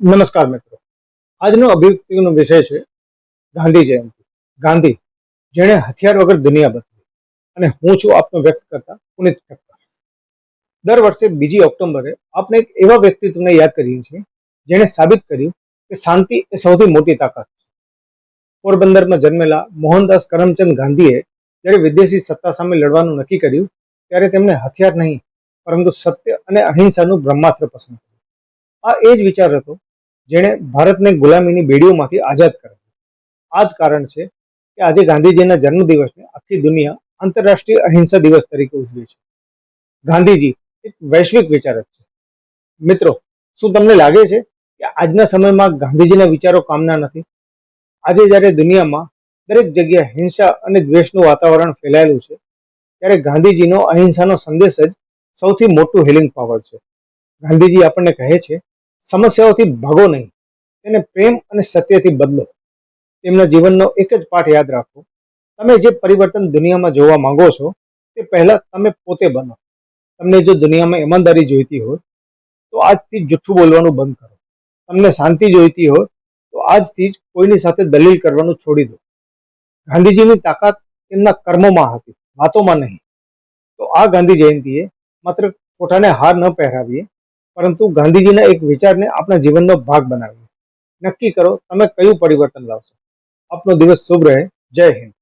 નમસ્કાર મિત્રો. આજનો અભિવ્યક્તિનો વિષય છે ગાંધી જયંતિ. ગાંધી, જેણે હથિયાર વગર દુનિયા બદલી અને હું છું આપનો વ્યક્ત કરતા પુનિત ઠક્કર દર વર્ષે બીજી ઓક્ટોબરે આપણે એક એવા વ્યક્તિત્વને યાદ કરીએ છીએ જેણે સાબિત કર્યું કે શાંતિ એ સૌથી મોટી તાકાત છે. પોરબંદરમાં જન્મેલા મોહનદાસ કરમચંદ ગાંધીએ જ્યારે વિદેશી સત્તા સામે લડવાનું નક્કી કર્યું ત્યારે તેમણે હથિયાર નહીં, પરંતુ સત્ય અને અહિંસાનું બ્રહ્માસ્ત્ર પસંદ કર્યું. આ એ જ વિચાર હતો જેણે ભારતને ગુલામીની બેડીઓમાંથી આઝાદ કરાવ્યું આ જ કારણ છે કે આજે ગાંધીજીના જન્મદિવસને આખી દુનિયા આંતરરાષ્ટ્રીય અહિંસા દિવસ તરીકે ઉજવે છે. ગાંધીજી એક વૈશ્વિક વિચારક છે. મિત્રો, શું તમને લાગે છે કે આજના સમયમાં ગાંધીજીના વિચારો કામના નથી? આજે જ્યારે દુનિયામાં દરેક જગ્યાએ હિંસા અને દ્વેષનું વાતાવરણ ફેલાયેલું છે, ત્યારે ગાંધીજીનો અહિંસાનો સંદેશ જ સૌથી મોટું હિલિંગ પાવર છે. ગાંધીજી આપણને કહે છે સમસ્યાઓથી ભાગો નહીં. તેને પ્રેમ અને સત્યથી બદલો. તેમના જીવનનો એક જ પાઠ યાદ રાખો. તમે જે પરિવર્તન દુનિયામાં જોવા માંગો છો, તે પહેલાં તમે પોતે બનો. તમને જો દુનિયામાં ઈમાનદારી જોઈતી હોય, તો આજથી જૂઠું બોલવાનું બંધ કરો. તમને શાંતિ જોઈતી હોય, તો આજથી જ કોઈની સાથે દલીલ કરવાનું છોડી દો. ગાંધીજીની તાકાત તેમના કર્મોમાં હતી, વાતોમાં નહીં. તો આ ગાંધી જયંતિએ માત્ર ખોટાને હાર ન પહેરાવીએ પરંતુ ગાંધીજીના એક વિચારને આપણા જીવનનો ભાગ બનાવીએ નક્કી કરો, તમે કયું પરિવર્તન લાવશો? આપનો દિવસ શુભ રહે. જય હિન્દ.